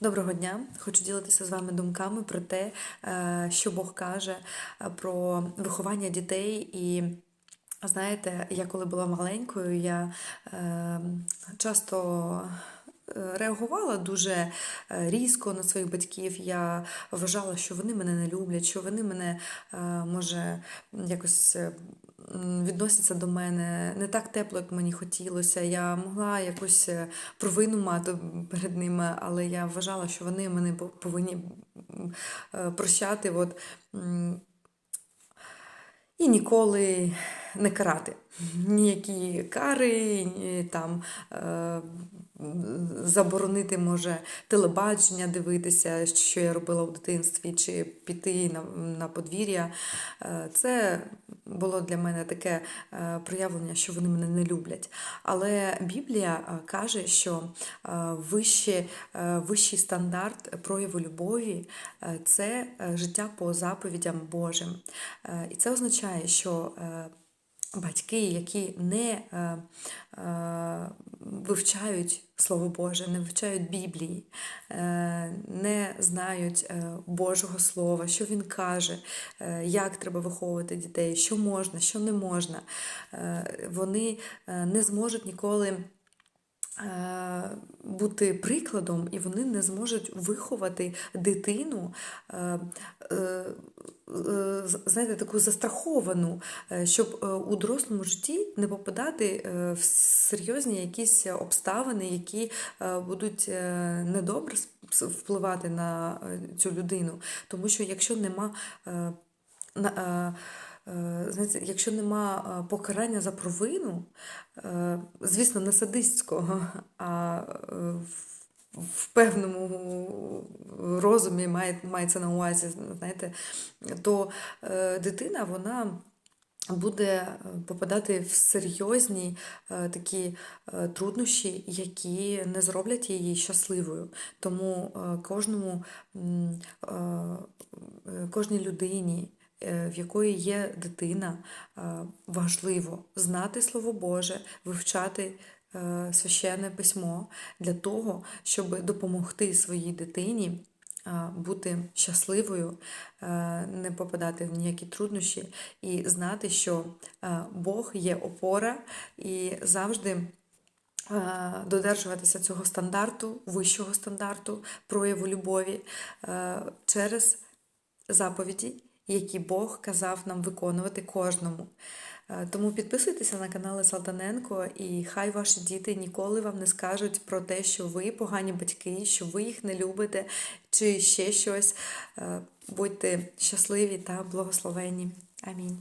Доброго дня! Хочу ділитися з вами думками про те, е, що Бог каже е, про виховання дітей. І знаєте, я коли була маленькою, я е, часто реагувала дуже різко на своїх батьків. Я вважала, що вони мене не люблять, що вони мене може якось. Відносяться до мене не так тепло, як мені хотілося. Я могла якусь е, провину мати перед ними, але я вважала, що вони мене повинні е, прощати. От, і ніколи не карати. Ніякі кари, там е, заборонити може телебачення дивитися, що я робила в дитинстві, чи піти на, на подвір'я. Е, Це було для мене таке е, проявлення, що вони мене не люблять. Але Біблія е, каже, що вище, е, вищий стандарт прояву любові це життя по заповідям Божим. І це означає, що батьки, які не е, е, вивчають Слово Боже, не вивчають Біблії, е, не знають е, Божого Слова, що Він каже, е, як треба виховувати дітей, що можна, що не можна, е, вони е, не зможуть ніколи е, бути прикладом, і вони не зможуть виховати дитину, знаєте, таку застраховану, е, щоб е, у дорослому житті не попадати е, в серйозні якісь обставини, які будуть недобре впливати на цю людину. Тому що якщо нема на, знаєте, якщо нема покарання за провину, звісно, не садистського, а в- певному розумі має, мається на увазі, знаєте, то е, дитина вона буде е, попадати в серйозні е, такі труднощі, які не зроблять її щасливою. Тому кожному, кожній людині, в якої є дитина, важливо знати Слово Боже, вивчати священне письмо для того, щоб допомогти своїй дитині бути щасливою, е, не попадати в ніякі труднощі і знати, що е, Бог є опора і завжди. е, Додержуватися цього стандарту, вищого стандарту прояву любові е, через заповіді, які Бог казав нам виконувати кожному. Е, Тому підписуйтеся на канали Салтаненко, і хай ваші діти ніколи вам не скажуть про те, що ви погані батьки, що ви їх не любите, чи ще щось. Е, Будьте щасливі та благословені. Амінь.